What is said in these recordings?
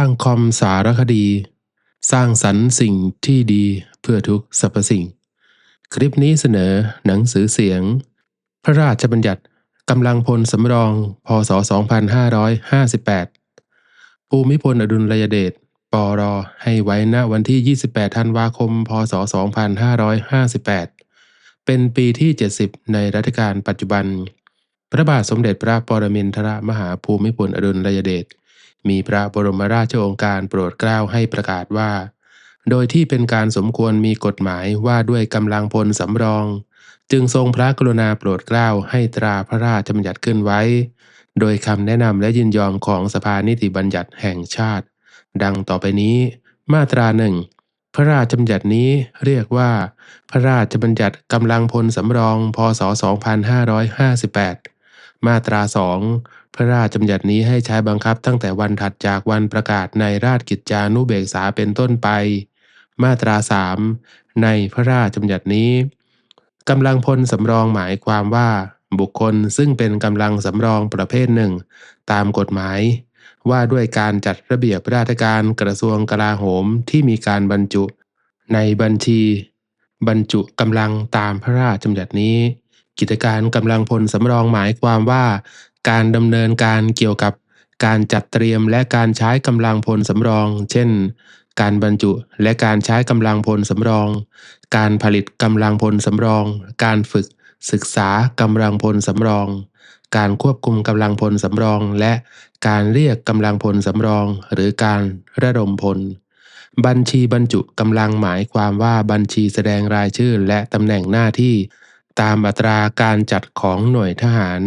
ร้างคอมสารคดี สร้างสรรค์สิ่งที่ดีเพื่อทุกสรรพสิ่ง คลิปนี้เสนอหนังสือเสียง พระราชบัญญัติกำลังพลสำรอง พศ 2558 ภูมิพลอดุลยเดชปรให้ไว้ณวันที่ 28 ธันวาคม พศ 2558 เป็นปีที่ 70 ในรัชกาลปัจจุบัน พระบาทสมเด็จพระปรมินทรมหาภูมิพลอดุลยเดช มีพระบรมราชโองการโปรดเกล้าให้ประกาศว่า โดยที่เป็นการสมควรมีกฎหมายว่าด้วยกำลังพลสำรอง จึงทรงพระกรุณาโปรดเกล้าให้ตราพระราชบัญญัติขึ้นไว้ โดยคำแนะนำและยินยอมของสภานิติบัญญัติแห่งชาติ ดังต่อไปนี้ มาตราหนึ่งพระราชบัญญัตินี้เรียกว่า พระราชบัญญัติกำลังพลสำรอง พศ 2558 มาตราสอง พระราชบัญญัตินี้ให้ใช้บังคับตั้งแต่วันถัดจากวันประกาศในราชกิจจานุเบกษาเป็นต้นไป มาตราสามในพระราชบัญญัตินี้กำลังพลสำรองหมายความว่าบุคคลซึ่งเป็นกำลังสำรองประเภทหนึ่ง ตามกฎหมาย ว่าด้วยการจัดระเบียบราชการกระทรวงกลาโหมที่มีการบรรจุ ในบัญชี บรรจุกำลังตามพระราชบัญญัตินี้ กิจการกำลังพลสำรองหมายความว่า การดำเนินการเกี่ยวกับการจัดเตรียมและการใช้กำลังพลสำรอง เช่น การบรรจุและการใช้กำลังพลสำรอง การผลิตกำลังพลสำรอง การฝึกศึกษากำลังพลสำรอง การควบคุมกำลังพลสำรอง และการเรียกกำลังพลสำรอง หรือการระดมพล บัญชีบรรจุกำลังหมายความว่าบัญชีแสดงรายชื่อและตำแหน่งหน้าที่ ตามอัตราการจัดของหน่วยทหาร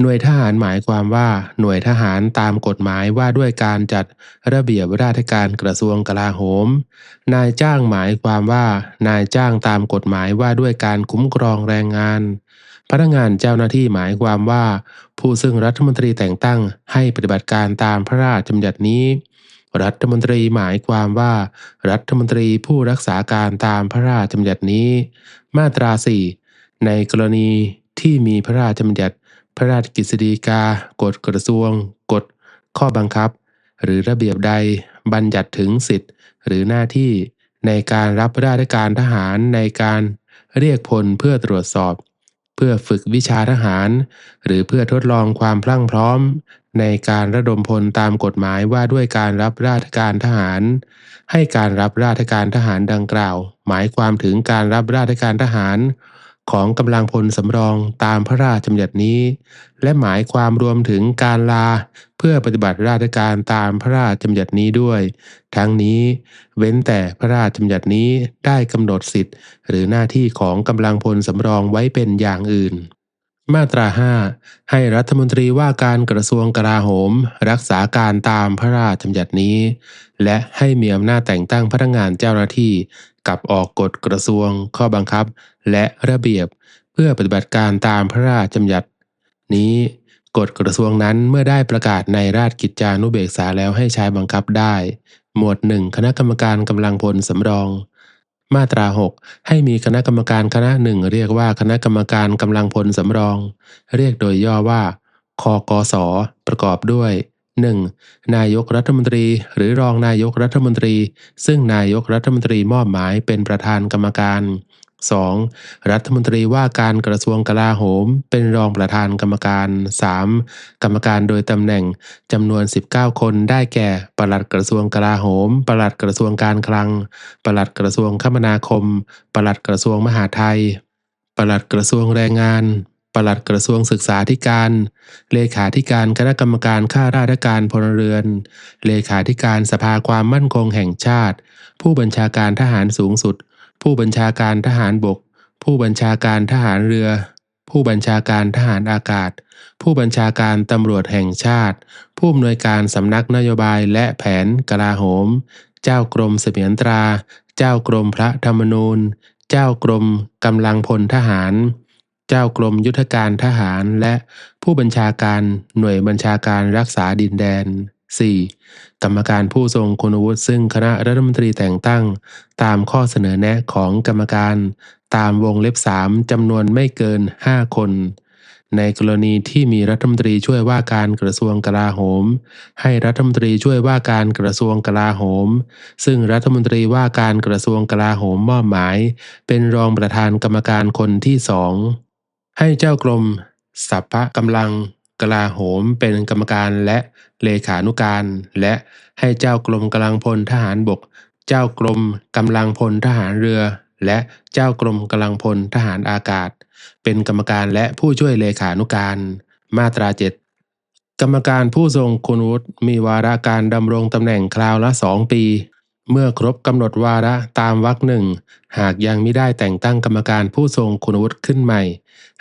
หน่วยทหารหมายความว่าหน่วยทหารตามกฎหมายว่าด้วยการจัดระเบียบราชการกระทรวงกลาโหม นายจ้างหมายความว่า นายจ้างตามกฎหมายว่าด้วยการคุ้มครองแรงงาน พนักงานเจ้าหน้าที่หมายความว่า ผู้ซึ่งรัฐมนตรีแต่งตั้งให้ปฏิบัติการตามพระราชบัญญัตินี้ รัฐมนตรีหมายความว่า รัฐมนตรีผู้รักษาการตามพระราชบัญญัตินี้ มาตราสี่ในกรณีที่มีพระราชบัญญัติ พระราชกฤษฎีกา กฎกระทรวง กฎ ข้อบังคับ หรือระเบียบใดบัญญัติถึงสิทธิ์ หรือหน้าที่ในการรับราชการทหารในการเรียกพลเพื่อตรวจสอบ เพื่อฝึกวิชาทหาร หรือเพื่อทดลองความพลั่งพร้อม ในการระดมพลตามกฎหมายว่าด้วยการรับราชการทหาร ให้การรับราชการทหารดังกล่าว หมายความถึงการรับราชการทหาร ของกำลังพลสำรองตามพระราชบัญญัตินี้ และหมายความรวมถึงการลาเพื่อปฏิบัติราชการตามพระราชบัญญัตินี้ด้วย ทั้งนี้ เว้นแต่พระราชบัญญัตินี้ได้กำหนดสิทธิ์ หรือหน้าที่ของกำลังพลสำรองไว้เป็นอย่างอื่น มาตรา 5 ให้รัฐมนตรีว่าการกระทรวงกลาโหม รักษาการตามพระราชบัญญัตินี้ และให้มีอำนาจแต่งตั้งพนักงานเจ้าหน้าที่ กับออกกฎกระทรวง ข้อบังคับ และระเบียบเพื่อปฏิบัติการตามพระราชบัญญัติ นี้กฎกระทรวงนั้นเมื่อได้ประกาศในราชกิจจานุเบกษาแล้วให้ใช้บังคับได้ หมวด 1 คณะกรรมการกำลังพลสำรอง มาตรา 6 ให้มีคณะกรรมการคณะหนึ่งเรียกว่าคณะกรรมการกำลังพลสำรอง เรียกโดยย่อว่าคกสประกอบด้วย 1. นายกรัฐมนตรี หรือรองนายกรัฐมนตรี ซึ่งนายกรัฐมนตรีมอบหมายเป็นประธานกรรมการ 2. รัฐมนตรีว่าการกระทรวงกลาโหม เป็นรองประธานกรรมการ 3. กรรมการโดยตำแหน่งจำนวน 19 คนได้แก่ปลัดกระทรวงกลาโหม ปลัดกระทรวงการคลัง ปลัดกระทรวงคมนาคม ปลัดกระทรวงมหาดไทยปลัดกระทรวงแรงงาน ปลัดกระทรวงศึกษาธิการ เลขาธิการคณะกรรมการข้าราชการพลเรือน เลขาธิการสภาความมั่นคงแห่งชาติ ผู้บัญชาการทหารสูงสุด ผู้บัญชาการทหารบก ผู้บัญชาการทหารเรือ ผู้บัญชาการทหารอากาศ ผู้บัญชาการตำรวจแห่งชาติ ผู้อำนวยการสำนักนโยบายและแผนกลาโหม เจ้ากรมเสมียนตรา เจ้ากรมพระธรรมนูญ เจ้ากรมกำลังพลทหาร เจ้ากรมยุทธการทหารและผู้บัญชาการหน่วยบัญชาการรักษาดินแดน 4. กรรมการผู้ทรงคุณวุฒิซึ่งคณะรัฐมนตรีแต่งตั้ง ตามข้อเสนอแนะของกรรมการ ตามวงเล็บ 3จำนวนไม่เกิน 5 คน ในกรณีที่มีรัฐมนตรีช่วยว่าการกระทรวงกลาโหม ให้รัฐมนตรีช่วยว่าการกระทรวงกลาโหม ซึ่งรัฐมนตรีว่าการกระทรวงกลาโหมมอบหมาย เป็นรองประธานกรรมการคนที่สอง ให้เจ้ากรมสัพพะกำลังกลาโหมเป็นกรรมการและเลขานุการ และให้เจ้ากรมกำลังพลทหารบก เจ้ากรมกำลังพลทหารเรือ และเจ้ากรมกำลังพลทหารอากาศ เป็นกรรมการและผู้ช่วยเลขานุการ มาตราเจ็ดกรรมการผู้ทรงคุณวุฒิมีวาระการดำรงตำแหน่งคราวละสองปี เมื่อครบกำหนดวาระตามวรรคหนึ่ง หากยังไม่ได้แต่งตั้งกรรมการผู้ทรงคุณวุฒิขึ้นใหม่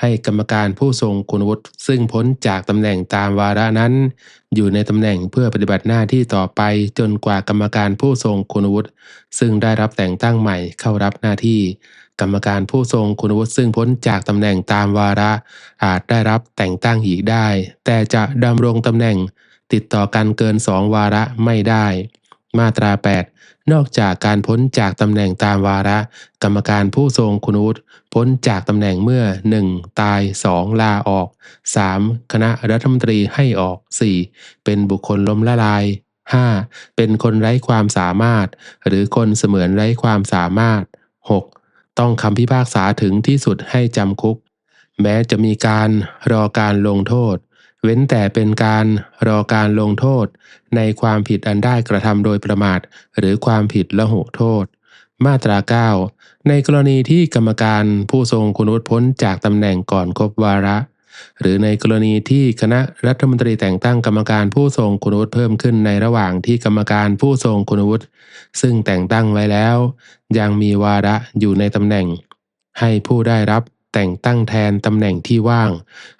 ให้กรรมการผู้ทรงคุณวุฒิซึ่งพ้นจากตำแหน่งตามวาระนั้น อยู่ในตำแหน่งเพื่อปฏิบัติหน้าที่ต่อไปจนกว่ากรรมการผู้ทรงคุณวุฒิซึ่งได้รับแต่งตั้งใหม่เข้ารับหน้าที่ กรรมการผู้ทรงคุณวุฒิซึ่งพ้นจากตำแหน่งตามวาระ อาจได้รับแต่งตั้งอีกได้ แต่จะดำรงตำแหน่งติดต่อกันเกินสองวาระไม่ได้ มาตรา 8 นอกจากการพ้นจากตำแหน่งตามวาระ กรรมการผู้ทรงคุณวุฒิพ้นจากตำแหน่งเมื่อ 1. ตาย 2. ลาออก 3. คณะรัฐมนตรีให้ออก 4. เป็นบุคคลล้มละลาย 5. เป็นคนไร้ความสามารถ หรือคนเสมือนไร้ความสามารถ 6. ต้องคำพิพากษาถึงที่สุดให้จำคุก แม้จะมีการรอการลงโทษ เว้นแต่เป็นการรอการลงโทษ ในความผิดอันได้กระทำโดยประมาท หรือความผิดละหุโทษ มาตรา 9 ในกรณีที่กรรมการผู้ทรงคุณวุฒิพ้นจากตำแหน่งก่อนครบวาระ หรือในกรณีที่คณะรัฐมนตรีแต่งตั้งกรรมการผู้ทรงคุณวุฒิเพิ่มขึ้นในระหว่างที่กรรมการผู้ทรงคุณวุฒิซึ่งแต่งตั้งไว้แล้ว ยังมีวาระอยู่ในตำแหน่ง ให้ผู้ได้รับ แต่งตั้งแทนตำแหน่งที่ว่าง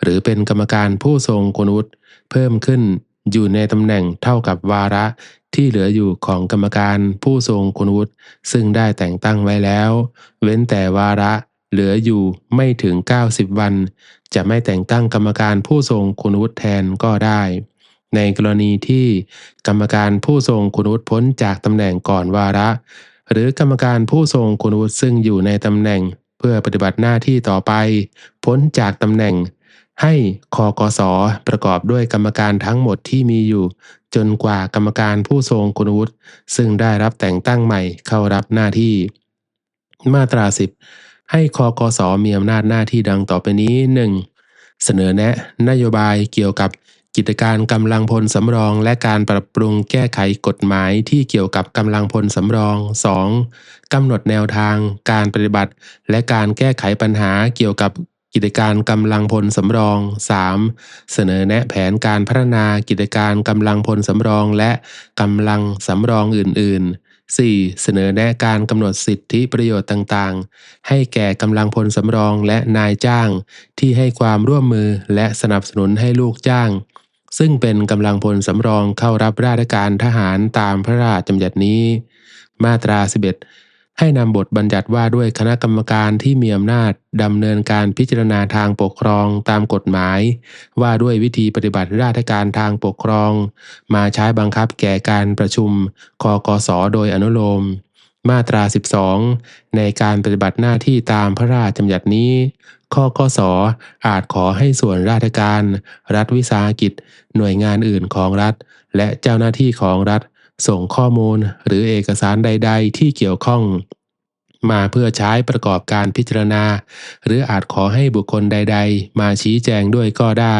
หรือเป็นกรรมการผู้ทรงคุณวุฒิเพิ่มขึ้นอยู่ในตำแหน่งเท่ากับวาระที่เหลืออยู่ของกรรมการผู้ทรงคุณวุฒิซึ่งได้แต่งตั้งไว้แล้ว เว้นแต่วาระเหลืออยู่ไม่ถึง 90 วัน จะไม่แต่งตั้งกรรมการผู้ทรงคุณวุฒิแทนก็ได้ ในกรณีที่กรรมการผู้ทรงคุณวุฒิพ้นจากตำแหน่งก่อนวาระ หรือกรรมการผู้ทรงคุณวุฒิซึ่งอยู่ในตำแหน่ง พื่อปฏิบัติหน้าที่ต่อไป พ้นจากตำแหน่ง ให้คอกสประกอบด้วยกรรมการทั้งหมดที่มีอยู่ จนกว่ากรรมการผู้ทรงคุณวุฒิซึ่งได้รับแต่งตั้งใหม่เข้ารับหน้าที่ มาตรา10ให้คอกสมีอำนาจหน้าที่ดังต่อไปนี้ 1. เสนอแนะ นโยบายเกี่ยวกับ กิจการกำลังพลสำรอง และการปรับปรุงแก้ไขกฎหมายที่เกี่ยวกับกำลังพลสำรอง 2. กำหนดแนวทาง การปฏิบัติ และการแก้ไขปัญหาเกี่ยวกับกิจการกำลังพลสำรอง 3. เสนอแนะแผนการพัฒนากิจการกำลังพลสำรอง และกำลังสำรองอื่น ๆ 4. เสนอแนะการกำหนดสิทธิประโยชน์ต่างๆ ให้แก่กำลังพลสำรองและนายจ้าง ที่ให้ความร่วมมือและสนับสนุนให้ลูกจ้าง ซึ่งเป็นกำลังพลสำรองเข้ารับราชการทหารตามพระราชบัญญัตินี้ มาตรา 11 ให้นำบทบัญญัติว่าด้วยคณะกรรมการที่มีอำนาจดำเนินการพิจารณาทางปกครองตามกฎหมาย ว่าด้วยวิธีปฏิบัติราชการทางปกครอง มาใช้บังคับแก่การประชุมคกสโดยอนุโลม มาตรา 12 ในการปฏิบัติหน้าที่ตามพระราชบัญญัตินี้ คกสออาจขอให้ส่วนราชการ รัฐวิสาหกิจ หน่วยงานอื่นของรัฐ และเจ้าหน้าที่ของรัฐ ส่งข้อมูลหรือเอกสารใด ๆ ที่เกี่ยวข้อง มาเพื่อใช้ประกอบการพิจารณา หรืออาจขอให้บุคคลใด ๆ มาชี้แจงด้วยก็ได้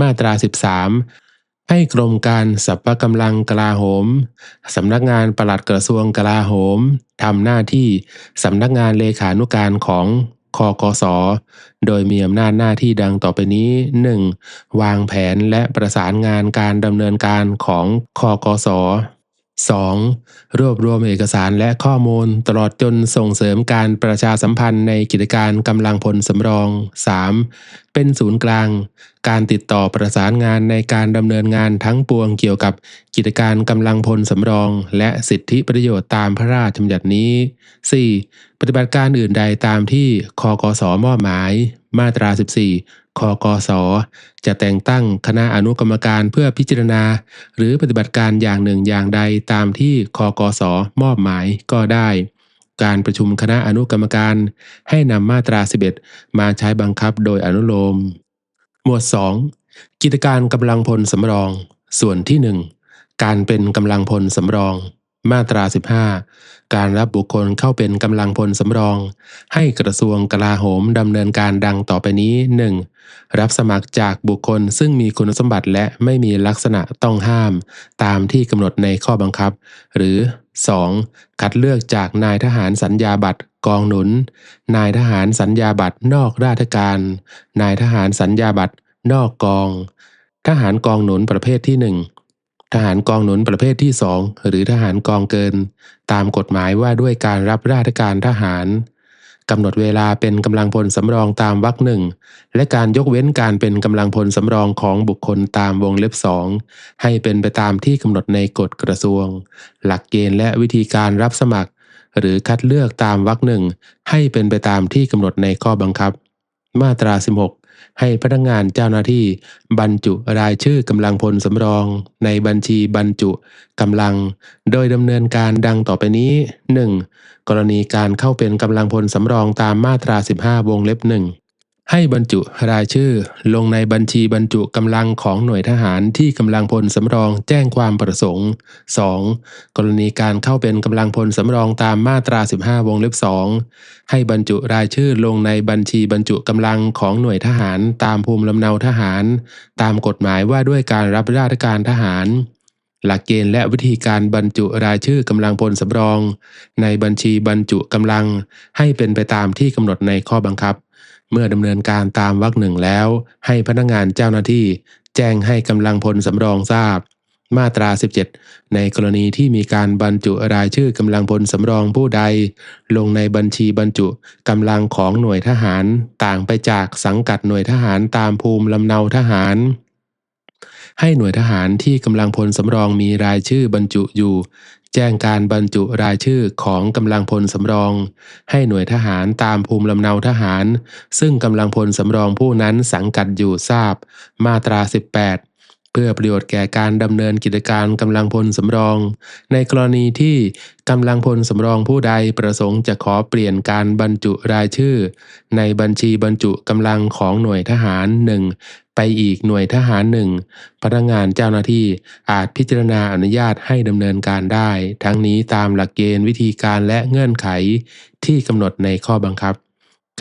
มาตรา 13ให้กรมการสัพพกำลังกลาโหม สำนักงานปลัดกระทรวงกลาโหมทำหน้าที่สำนักงานเลขานุการของ คกส โดยมีอำนาจหน้าที่ดังต่อไปนี้ 1. วางแผนและประสานงานการดำเนินการของคกส 2. รวบรวมเอกสารและข้อมูลตลอดจนส่งเสริมการประชาสัมพันธ์ในกิจการกำลังพลสำรอง 3. เป็นศูนย์กลาง การติดต่อประสานงานในการดำเนินงานทั้งปวงเกี่ยวกับกิจการกำลังพลสำรอง และสิทธิประโยชน์ตามพระราชบัญญัตินี้ 4. ปฏิบัติการอื่นใดตามที่คกสมอบหมาย มาตรา 14คกสจะแต่งตั้งคณะอนุกรรมการเพื่อพิจารณา หรือปฏิบัติการอย่างหนึ่งอย่างใดตามที่คกสมอบหมายก็ได้การประชุมคณะอนุกรรมการ ให้นำมาตรา 11 มาใช้บังคับโดยอนุโลม หมวด 2 กิจการกำลังพลสำรอง ส่วนที่ 1 การเป็นกำลังพลสำรอง มาตรา 15 การรับบุคคลเข้าเป็นกำลังพลสำรอง ให้กระทรวงกลาโหมดำเนินการดังต่อไปนี้ 1. รับสมัครจากบุคคลซึ่งมีคุณสมบัติและไม่มีลักษณะต้องห้าม ตามที่กำหนดในข้อบังคับ หรือ 2. คัดเลือกจากนายทหารสัญญาบัตรกองหนุน นายทหารสัญญาบัตรนอกราชการ นายทหารสัญญาบัตรนอกกอง ทหารกองหนุนประเภทที่ 1ทหารกองหนุนประเภทที่ 2 หรือทหารกองเกิน ตามกฎหมายว่าด้วยการรับราชการทหาร กำหนดเวลาเป็นกำลังพลสำรองตามวรรคหนึ่งและการยกเว้นการเป็นกำลังพลสำรองของบุคคลตามวงเล็บสองให้เป็นไปตามที่กำหนดในกฎกระทรวง หลักเกณฑ์และวิธีการรับสมัคร หรือคัดเลือกตามวรรคหนึ่งให้เป็นไปตามที่กำหนดในข้อบังคับ มาตรา 16 ให้พนักงานเจ้าหน้าที่ บรรจุรายชื่อกำลังพลสำรอง ในบัญชีบรรจุกำลัง โดยดำเนินการดังต่อไปนี้ 1. กรณีการเข้าเป็นกำลังพลสำรองตามมาตรา 15 วงเล็บหนึ่ง ให้บรรจุรายชื่อ ลงในบัญชีบรรจุกำลังของหน่วยทหารที่กำลังพลสำรองแจ้งความประสงค์ 2. กรณีการเข้าเป็นกำลังพลสำรองตามมาตรา 15 วงเล็บ 2 ให้บรรจุรายชื่อลงในบัญชีบรรจุกำลังของหน่วยทหารตามภูมิลำเนาทหาร ตามกฎหมายว่าด้วยการรับราชการทหาร หลักเกณฑ์และวิธีการบรรจุรายชื่อกำลังพลสำรอง ในบัญชีบรรจุกำลัง ให้เป็นไปตามที่กำหนดในข้อบังคับ เมื่อดำเนินการตามวรรคหนึ่งแล้ว ให้พนักงานเจ้าหน้าที่ แจ้งให้กำลังพลสำรองทราบ มาตรา 17 ในกรณีที่มีการบรรจุรายชื่อกำลังพลสำรองผู้ใด ลงในบัญชีบรรจุกำลังของหน่วยทหาร ต่างไปจากสังกัดหน่วยทหารตามภูมิลำเนาทหารให้หน่วยทหารที่กำลังพลสำรองมีรายชื่อบรรจุอยู่ แจ้งการบรรจุรายชื่อของกำลังพลสำรอง ให้หน่วยทหารตามภูมิลำเนาทหาร ซึ่งกำลังพลสำรองผู้นั้นสังกัดอยู่ทราบ มาตรา 18 เพื่อประโยชน์แก่การดำเนินกิจการกำลังพลสำรอง ในกรณีที่กำลังพลสำรองผู้ใดประสงค์จะขอเปลี่ยนการบรรจุรายชื่อ ในบัญชีบรรจุกำลังของหน่วยทหารหนึ่ง ไปอีกหน่วยทหารหนึ่ง พนักงานเจ้าหน้าที่อาจพิจารณาอนุญาตให้ดำเนินการได้ ทั้งนี้ตามหลักเกณฑ์วิธีการและเงื่อนไขที่กำหนดในข้อบังคับ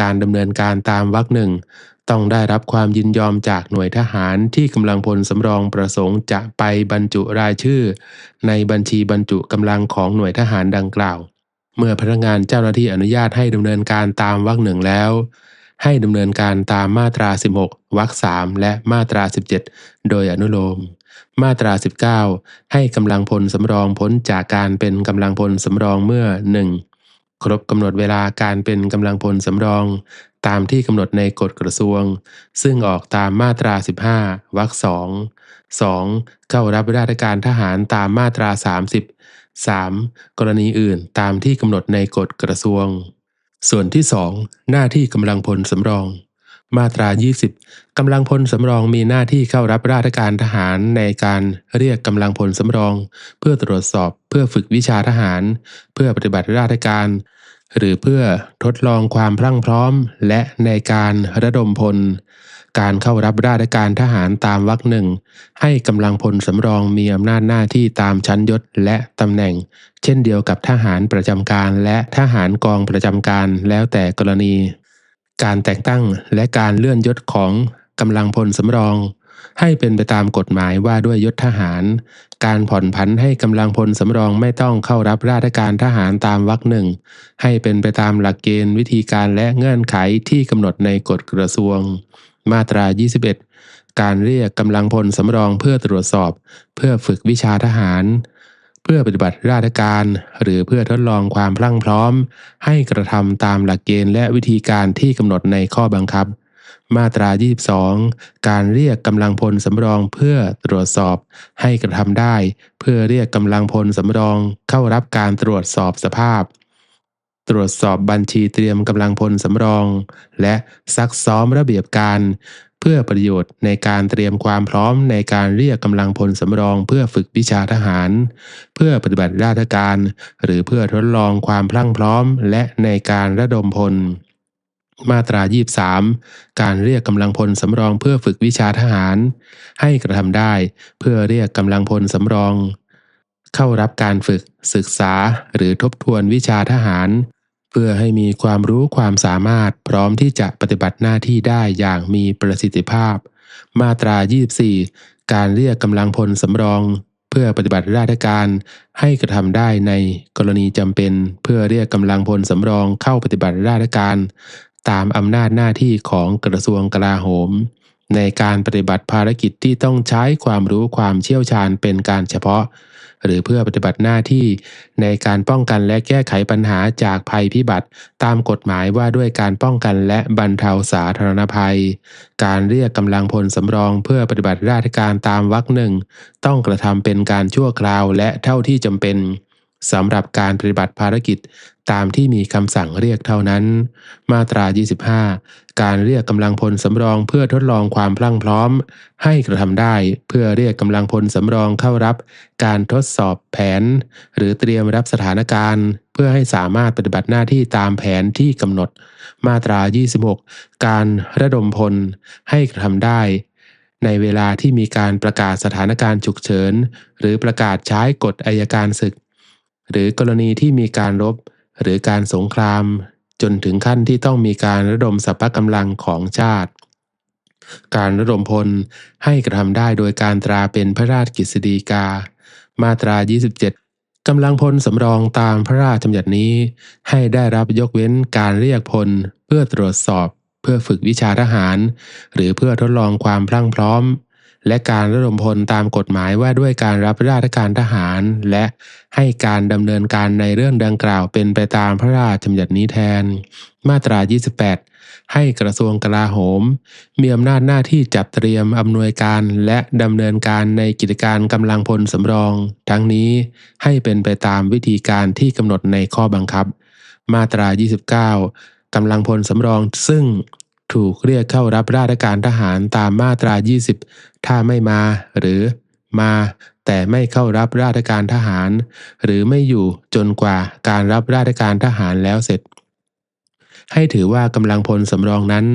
การดำเนินการตามวรรคหนึ่งต้องได้รับความยินยอมจากหน่วยทหารที่กำลังพลสำรองประสงค์จะไปบรรจุรายชื่อ ในบัญชีบรรจุกำลังของหน่วยทหารดังกล่าว เมื่อพนักงานเจ้าหน้าที่อนุญาตให้ดำเนินการตามวรรคหนึ่งแล้ว ให้ดำเนินการตามมาตรา 16 วรรค3และมาตรา 17 โดยอนุโลม มาตรา 19 ให้กำลังพลสำรองพ้นจากการเป็นกำลังพลสำรองเมื่อ 1. ครบกำหนดเวลาการเป็นกำลังพลสำรอง ตามที่กำหนดในกฎกระทรวง ซึ่งออกตามมาตรา 15 วรรค2 2. เข้ารับราชการทหารตามมาตรา 30 3. กรณีอื่นตามที่กำหนดในกฎกระทรวง ส่วนที่ 2 หน้าที่กำลังพลสำรอง มาตรา 20 กำลังพลสำรองมีหน้าที่เข้ารับราชการทหารในการเรียกกำลังพลสำรอง เพื่อตรวจสอบเพื่อฝึกวิชาทหาร เพื่อปฏิบัติราชการ หรือเพื่อทดลองความพรั่งพร้อม และในการระดมพล การเข้ารับราชการทหารตามวรรคหนึ่ง ให้กำลังพลสำรองมีอำนาจหน้าที่ตามชั้นยศและตำแหน่ง เช่นเดียวกับทหารประจำการและทหารกองประจำการแล้วแต่กรณี การแต่งตั้งและการเลื่อนยศของกำลังพลสำรอง ให้เป็นไปตามกฎหมายว่าด้วยยศทหาร การผ่อนผันให้กำลังพลสำรองไม่ต้องเข้ารับราชการทหารตามวรรคหนึ่ง ให้เป็นไปตามหลักเกณฑ์วิธีการและเงื่อนไขที่กำหนดในกฎกระทรวง มาตรา 21 การเรียกกำลังพลสำรองเพื่อตรวจสอบ เพื่อฝึกวิชาทหาร เพื่อปฏิบัติราชการ หรือเพื่อทดลองความพลั่งพร้อม ให้กระทำตามหลักเกณฑ์และวิธีการที่กำหนดในข้อบังคับ มาตรา 22 การเรียกกำลังพลสำรองเพื่อตรวจสอบ ให้กระทำได้ เพื่อเรียกกำลังพลสำรองเข้ารับการตรวจสอบสภาพ ตรวจสอบบัญชีเตรียมกำลังพลสำรอง และซักซ้อมระเบียบการ เพื่อประโยชน์ในการเตรียมความพร้อมในการเรียกกำลังพลสำรอง เพื่อฝึกวิชาทหาร เพื่อปฏิบัติราชการ หรือเพื่อทดลองความพลั่งพร้อม และในการระดมพล มาตรา 23 การเรียกกำลังพลสำรอง เพื่อฝึกวิชาทหาร ให้กระทำได้ เพื่อเรียกกำลังพลสำรอง เข้ารับการฝึกศึกษาหรือทบทวนวิชาทหาร เพื่อให้มีความรู้ความสามารถพร้อมที่จะปฏิบัติหน้าที่ได้อย่างมีประสิทธิภาพ มาตรา 24 การเรียกกำลังพลสำรอง เพื่อปฏิบัติราชการให้กระทำได้ในกรณีจำเป็น เพื่อเรียกกำลังพลสำรองเข้าปฏิบัติราชการ ตามอำนาจหน้าที่ของกระทรวงกลาโหมในการปฏิบัติภารกิจที่ต้องใช้ความรู้ความเชี่ยวชาญเป็นการเฉพาะ หรือเพื่อปฏิบัติหน้าที่ในการป้องกันและแก้ไขปัญหาจากภัยพิบัติ ตามกฎหมายว่าด้วยการป้องกันและบรรเทาสาธารณภัย การเรียกกำลังพลสำรองเพื่อปฏิบัติราชการตามวรรคหนึ่งต้องกระทำเป็นการชั่วคราวและเท่าที่จำเป็น สำหรับการปฏิบัติภารกิจตามที่มีคำสั่งเรียกเท่านั้น มาตรา 25 การเรียกกำลังพลสำรองเพื่อทดลองความพลั่งพร้อม ให้กระทำได้เพื่อเรียกกำลังพลสำรองเข้ารับ การทดสอบแผน หรือเตรียมรับสถานการณ์ เพื่อให้สามารถปฏิบัติหน้าที่ตามแผนที่กำหนด มาตรา 26 การระดมพล ให้กระทำได้ในเวลาที่มีการประกาศสถานการณ์ฉุกเฉิน หรือประกาศใช้กฎอายการศึก หรือกรณีที่มีการรบ หรือการสงคราม จนถึงขั้นที่ต้องมีการระดมสรรพกำลังของชาติ การระดมพลให้กระทำได้โดยการตราเป็นพระราชกฤษฎีกา มาตรา 27 กำลังพลสำรองตามพระราชบัญญัตินี้ ให้ได้รับยกเว้นการเรียกพลเพื่อตรวจสอบ เพื่อฝึกวิชาทหาร หรือเพื่อทดลองความพลั่งพร้อม และการระดมพลตามกฎหมายว่าด้วยการรับราชการทหาร และให้การดำเนินการในเรื่องดังกล่าวเป็นไปตามพระราชบัญญัตินี้แทน มาตรา 28 ให้กระทรวงกลาโหม มีอำนาจหน้าที่จัดเตรียมอำนวยการและดำเนินการในกิจการกำลังพลสำรอง ทั้งนี้ให้เป็นไปตามวิธีการที่กำหนดในข้อบังคับ มาตรา 29กำลังพลสำรองซึ่ง ถูกเรียกเข้ารับราชการทหารตามมาตรา 20 ถ้าไม่มา หรือมาแต่ไม่เข้ารับราชการทหาร หรือไม่อยู่จนกว่าการรับราชการทหารแล้วเสร็จ ให้ถือว่ากำลังพลสำรองนั้น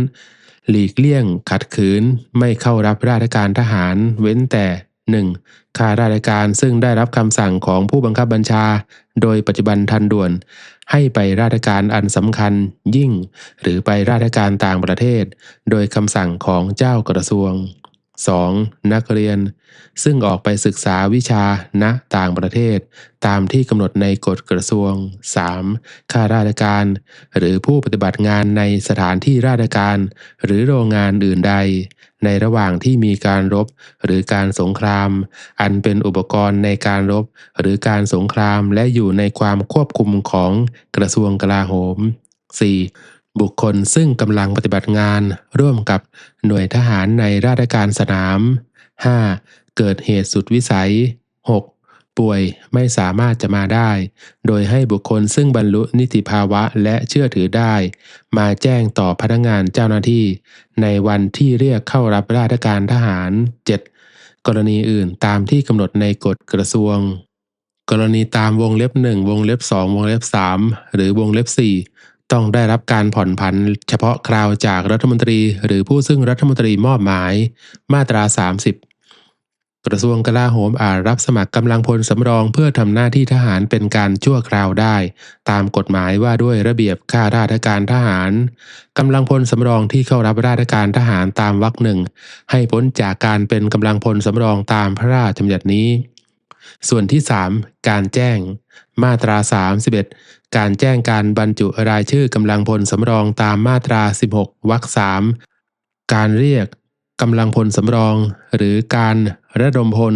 หลีกเลี่ยง ขัดขืน ไม่เข้ารับราชการทหาร เว้นแต่ 1. ข้าราชการซึ่งได้รับคำสั่งของผู้บังคับบัญชา โดยปัจจุบันทันด่วน ให้ไปราชการอันสำคัญยิ่ง หรือไปราชการต่างประเทศ โดยคำสั่งของเจ้ากระทรวง 2. นักเรียน ซึ่งออกไปศึกษาวิชาณต่างประเทศ ตามที่กำหนดในกฎกระทรวง 3. ข้าราชการ หรือผู้ปฏิบัติงานในสถานที่ราชการ หรือโรงงานอื่นใด ในระหว่างที่มีการรบหรือการสงคราม อันเป็นอุปกรณ์ในการรบหรือการสงครามและอยู่ในความควบคุมของกระทรวงกลาโหม 4. บุคคลซึ่งกำลังปฏิบัติงาน ร่วมกับหน่วยทหารในราชการสนาม 5. เกิดเหตุสุดวิสัย 6. ป่วยไม่สามารถจะมาได้ โดยให้บุคคลซึ่งบรรลุนิติภาวะและเชื่อถือได้ มาแจ้งต่อพนักงานเจ้าหน้าที่ ในวันที่เรียกเข้ารับราชการทหาร 7. กรณีอื่นตามที่กำหนดในกฎกระทรวง กรณีตามวงเล็บ 1 วงเล็บ 2 วงเล็บ 3 หรือวงเล็บ 4 ต้องได้รับการผ่อนผัน เฉพาะคราวจากรัฐมนตรี หรือผู้ซึ่งรัฐมนตรีมอบหมาย มาตรา 30 กระทรวงกลาโหมอาจรับสมัครกำลังพลสำรองเพื่อทำหน้าที่ทหารเป็นการชั่วคราวได้ ตามกฎหมายว่าด้วยระเบียบข้าราชการทหารกำลังพลสำรองที่เข้ารับราชการทหารตามวรรคหนึ่งให้พ้นจากการเป็นกำลังพลสำรองตามพระราชบัญญัตินี้ ส่วนที่ 3 การแจ้ง มาตรา 31 การแจ้งการบรรจุรายชื่อกำลังพลสำรองตามมาตรา 16วรรคสามการเรียก กำลังพลสำรอง หรือการระดมพล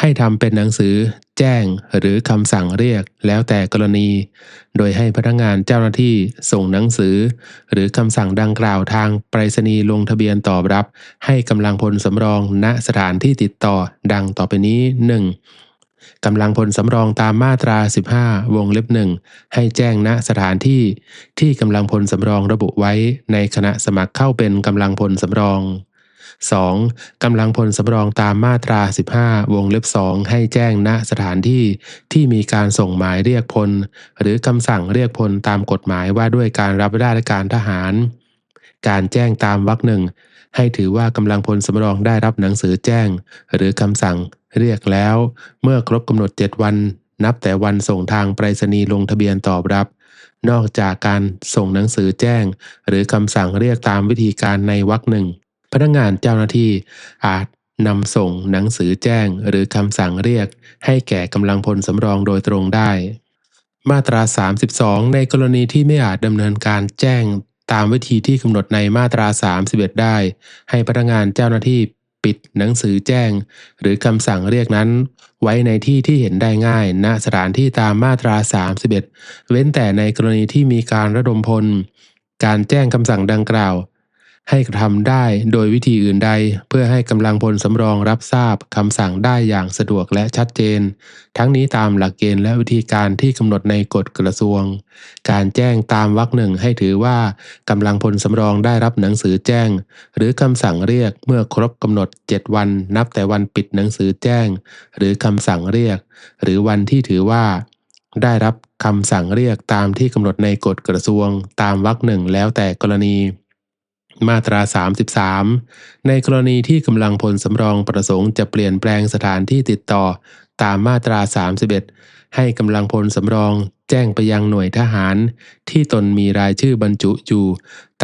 ให้ทำเป็นหนังสือ แจ้งหรือคำสั่งเรียกแล้วแต่กรณี โดยให้พนักงานเจ้าหน้าที่ส่งหนังสือ หรือคำสั่งดังกล่าวทางไปรษณีย์ลงทะเบียนตอบรับ ให้กำลังพลสำรอง ณสถานที่ติดต่อดังต่อไปนี้ 1. กำลังพลสำรองตามมาตรา 15 วงเล็บหนึ่งให้แจ้งณสถานที่ที่กำลังพลสำรองระบุไว้ในคณะสมัครเข้าเป็นกำลังพลสำรอง 2. กำลังพลสำรองตามมาตรา 15 วงเล็บ 2 ให้แจ้งณสถานที่ที่มีการส่งหมายเรียกพล หรือคำสั่งเรียกพลตามกฎหมายว่าด้วยการรับราชการทหาร การแจ้งตามวรรคหนึ่งให้ถือว่ากำลังพลสำรองได้รับหนังสือแจ้ง หรือคำสั่งเรียกแล้ว เมื่อครบกำหนด 7 วัน นับแต่วันส่งทางไปรษณีย์ลงทะเบียนตอบรับ นอกจากการส่งหนังสือแจ้ง หรือคำสั่งเรียกตามวิธีการในวรรคหนึ่ง พนักงานเจ้าหน้าที่อาจนำส่งหนังสือแจ้งหรือคำสั่งเรียก ให้แก่กำลังพลสำรองโดยตรงได้ มาตรา 32 ในกรณีที่ไม่อาจดำเนินการแจ้งตามวิธีที่กำหนดในมาตรา 31 ได้ ให้พนักงานเจ้าหน้าที่ปิดหนังสือแจ้ง หรือคำสั่งเรียกนั้น ไว้ในที่ที่เห็นได้ง่าย ณสถานที่ตามมาตรา 31 เว้นแต่ในกรณีที่มีการระดมพล การแจ้งคำสั่งดังกล่าว ให้กระทำได้โดยวิธีอื่นใด เพื่อให้กำลังพลสำรองรับทราบคำสั่งได้อย่างสะดวกและชัดเจน ทั้งนี้ตามหลักเกณฑ์และวิธีการที่กำหนดในกฎกระทรวง การแจ้งตามวรรคหนึ่งให้ถือว่ากำลังพลสำรองได้รับหนังสือแจ้ง หรือคำสั่งเรียกเมื่อครบกำหนด 7 วัน นับแต่วันปิดหนังสือแจ้ง หรือคำสั่งเรียก หรือวันที่ถือว่า ได้รับคำสั่งเรียกตามที่กำหนดในกฎกระทรวง ตามวรรคหนึ่งแล้วแต่กรณี มาตรา 33 ในกรณีที่กำลังพลสำรองประสงค์จะเปลี่ยนแปลงสถานที่ติดต่อตามมาตรา 31 ให้กำลังพลสำรองแจ้งไปยังหน่วยทหาร ที่ตนมีรายชื่อบรรจุอยู่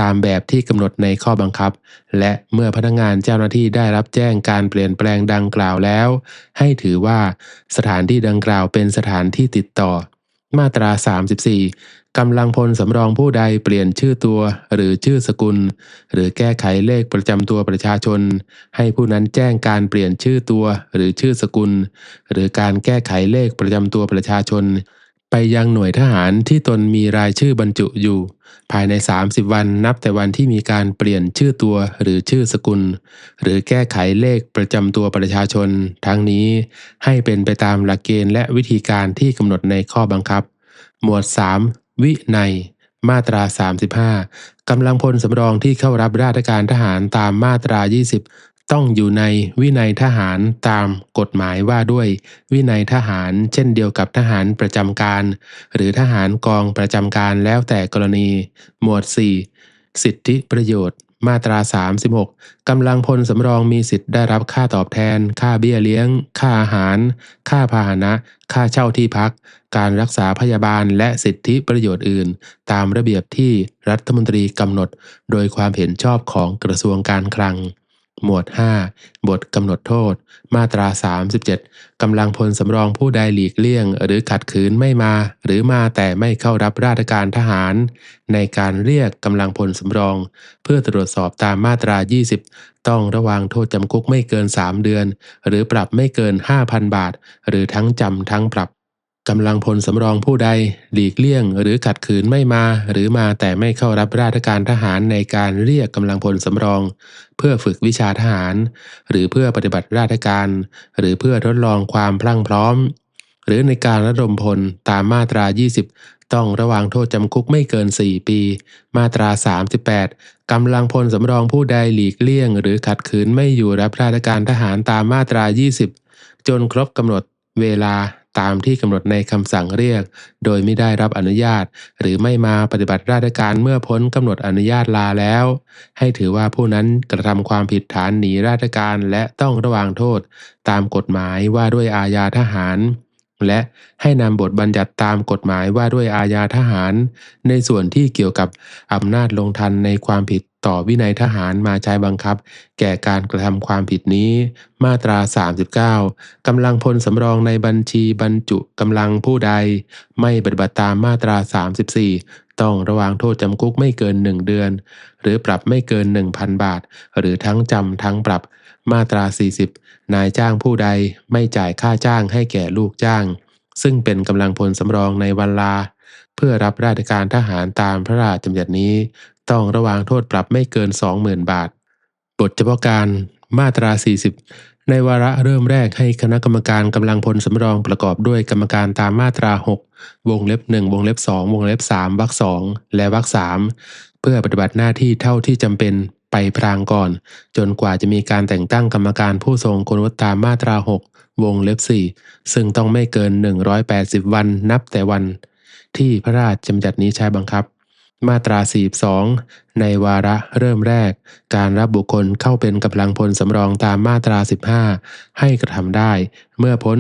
ตามแบบที่กำหนดในข้อบังคับ และเมื่อพนักงานเจ้าหน้าที่ได้รับแจ้งการเปลี่ยนแปลงดังกล่าวแล้ว ให้ถือว่าสถานที่ดังกล่าวเป็นสถานที่ติดต่อ มาตรา 34 กำลังพลสำรองผู้ใดเปลี่ยนชื่อตัวหรือชื่อสกุล หรือแก้ไขเลขประจำตัวประชาชน ให้ผู้นั้นแจ้งการเปลี่ยนชื่อตัวหรือชื่อสกุล หรือการแก้ไขเลขประจำตัวประชาชน ไปยังหน่วยทหารที่ตนมีรายชื่อบรรจุอยู่ ภายใน 30 วันนับแต่วันที่มีการเปลี่ยนชื่อตัวหรือชื่อสกุล หรือแก้ไขเลขประจำตัวประชาชน ทั้งนี้ให้เป็นไปตามหลักเกณฑ์และวิธีการที่กำหนดในข้อบังคับ หมวด 3 วินัย มาตรา 35 กำลังพลสำรองที่เข้ารับราชการทหารตามมาตรา 20 ต้องอยู่ในวินัยทหารตามกฎหมายว่าด้วย วินัยทหารเช่นเดียวกับทหารประจำการ หรือทหารกองประจำการแล้วแต่กรณี หมวด 4 สิทธิประโยชน์ มาตรา 36 กำลังพลสำรองมีสิทธิ์ได้รับค่าตอบแทน ค่าเบี้ยเลี้ยง ค่าอาหาร ค่าพาหนะ ค่าเช่าที่พัก การรักษาพยาบาลและสิทธิประโยชน์อื่น ตามระเบียบที่รัฐมนตรีกำหนด โดยความเห็นชอบของกระทรวงการคลัง หมวด 5 บทกำหนดโทษ มาตรา 37 กำลังพลสำรองผู้ใดหลีกเลี่ยง หรือขัดขืนไม่มา หรือมาแต่ไม่เข้ารับราชการทหาร ในการเรียกกำลังพลสำรอง เพื่อตรวจสอบตามมาตรา 20 ต้องระวางโทษจำคุกไม่เกิน 3 เดือน หรือปรับไม่เกิน 5,000 บาท หรือทั้งจำทั้งปรับ กำลังพลสำรองผู้ใด หลีกเลี่ยง หรือขัดขืนไม่มา หรือมาแต่ไม่เข้ารับราชการทหารในการเรียกกำลังพลสำรอง เพื่อฝึกวิชาทหาร หรือเพื่อปฏิบัติราชการ หรือเพื่อทดลองความพลั่งพร้อม หรือในการระดมพลตามมาตรา 20 ต้องระวางโทษจำคุกไม่เกิน 4 ปี มาตรา 38กำลังพลสำรองผู้ใดหลีกเลี่ยง หรือขัดขืนไม่อยู่รับราชการทหารตามมาตรา 20 จนครบกำหนดเวลา ตามที่กำหนดในคำสั่งเรียก โดยไม่ได้รับอนุญาต หรือไม่มาปฏิบัติราชการเมื่อพ้นกำหนดอนุญาตลาแล้ว ให้ถือว่าผู้นั้นกระทำความผิดฐานหนีราชการและต้องระวางโทษ ตามกฎหมายว่าด้วยอาญาทหาร และให้นำบทบัญญัติตามกฎหมายว่าด้วยอาญาทหาร ในส่วนที่เกี่ยวกับอำนาจลงทันในความผิดต่อวินัยทหารมาใช้บังคับ แก่การกระทำความผิดนี้ มาตรา 39 กำลังพลสำรองในบัญชีบรรจุกำลังผู้ใด ไม่ปฏิบัติตามมาตรา 34 ต้องระวางโทษจำคุกไม่เกิน 1 เดือน หรือปรับไม่เกิน 1,000 บาท หรือทั้งจำทั้งปรับ มาตรา 40 นายจ้างผู้ใดไม่จ่ายค่าจ้างให้แก่ลูกจ้าง ซึ่งเป็นกำลังพลสำรองในวันลา เพื่อรับราชการทหารตามพระราชบัญญัตินี้ ต้องระวางโทษปรับไม่เกิน 20,000 บาท บทเฉพาะการมาตรา 40 ในวาระเริ่มแรกให้คณะกรรมการกำลังพลสำรองประกอบด้วยกรรมการตามมาตรา 6 วงเล็บ 1 วงเล็บ 2 วงเล็บ 3วรรค2และวรรค3เพื่อปฏิบัติหน้าที่เท่าที่จำเป็น ไปพรางก่อน จนกว่าจะมีการแต่งตั้งกรรมการผู้ทรงคุณวุฒิตามมาตรา 6 วงเล็บ 4 ซึ่งต้องไม่เกิน 180 วันนับแต่วัน ที่พระราชบัญญัตินี้ใช้บังคับ มาตรา 42 ในวาระเริ่มแรก การรับบุคคลเข้าเป็นกำลังพลสำรองตามมาตรา 15 ให้กระทำได้ เมื่อพ้น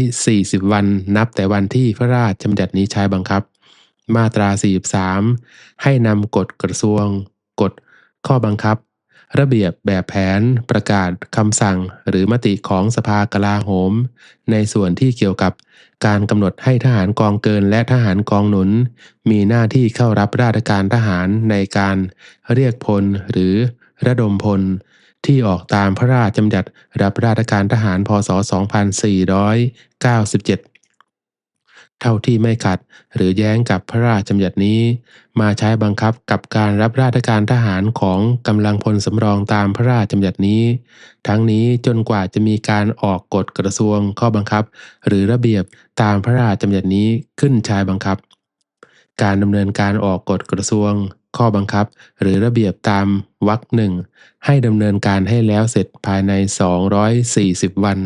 240 วันนับแต่วันที่พระราชบัญญัตินี้ใช้บังคับมาตรา 43 ให้นำกฎกระทรวง กฎ ข้อบังคับ ระเบียบแบบแผน ประกาศคำสั่ง หรือมติของสภากลาโหม ในส่วนที่เกี่ยวกับการกำหนดให้ทหารกองเกินและทหารกองหนุน มีหน้าที่เข้ารับราชการทหารในการเรียกพลหรือระดมพล ที่ออกตามพระราชบัญญัติรับราชการทหารพศ 2497 เท่าที่ไม่ขัดหรือแย้งกับพระราชบัญญัตินี้ มาใช้บังคับกับการรับราชการทหารของกำลังพลสำรองตามพระราชบัญญัตินี้ ทั้งนี้จนกว่าจะมีการออกกฎกระทรวงข้อบังคับ หรือระเบียบตามพระราชบัญญัตินี้ขึ้นใช้บังคับ การดำเนินการออกกฎกระทรวง ข้อบังคับ หรือระเบียบตามวรรคหนึ่งให้ดำเนินการให้แล้วเสร็จภายใน 240 วัน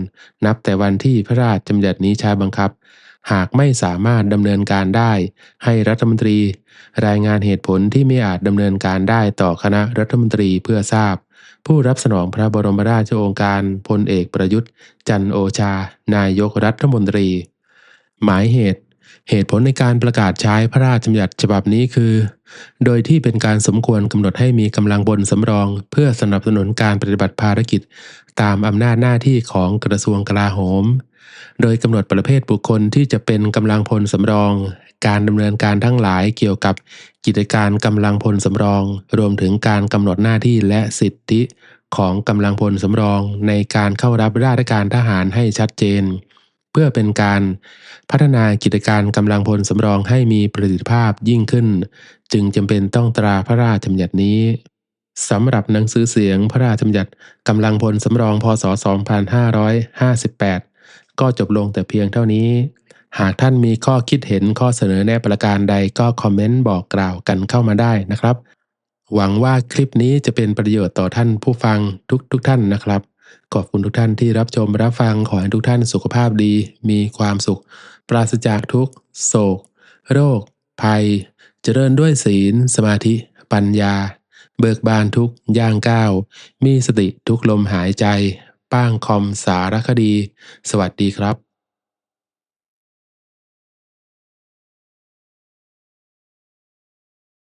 นับแต่วันที่พระราชบัญญัตินี้ใช้บังคับ หากไม่สามารถดำเนินการได้ ให้รัฐมนตรี รายงานเหตุผลที่ไม่อาจดำเนินการได้ต่อคณะรัฐมนตรีเพื่อทราบ ผู้รับสนองพระบรมราชโองการพลเอกประยุทธ์ จันโอชา นายกรัฐมนตรี หมายเหตุเหตุผลในการประกาศใช้พระราชบัญญัติฉบับนี้คือ โดยที่เป็นการสมควรกำหนดให้มีกำลังบนสำรอง เพื่อสนับสนุนการปฏิบัติภารกิจ ตามอำนาจหน้าที่ของกระทรวงกลาโหม โดยกำหนดประเภทบุคคลที่จะเป็นกำลังพลสำรอง การดำเนินการทั้งหลายเกี่ยวกับกิจการกำลังพลสำรอง รวมถึงการกำหนดหน้าที่และสิทธิของกำลังพลสำรองในการเข้ารับราชการทหารให้ชัดเจน เพื่อเป็นการพัฒนากิจการกำลังพลสำรองให้มีประสิทธิภาพยิ่งขึ้น จึงจำเป็นต้องตราพระราชบัญญัตินี้สำหรับหนังสือเสียงพระราชบัญญัติกำลังพลสำรองพศ 2558 ก็จบลงแต่เพียงเท่านี้ หากท่านมีข้อคิดเห็นข้อเสนอแนะประการใดก็คอมเมนต์บอกกล่าวกันเข้ามาได้นะครับ หวังว่าคลิปนี้จะเป็นประโยชน์ต่อท่านผู้ฟังทุกทุกท่านนะครับ ขอบคุณทุกท่านที่รับชมรับฟังขอให้ทุกท่านสุขภาพดี มีความสุข ปราศจากทุกโศก โรค ภัย เจริญด้วยศีล สมาธิ ปัญญาเบิกบานทุกย่างก้าว มีสติทุกลมหายใจ ป้างคอมสารคดี สวัสดีครับ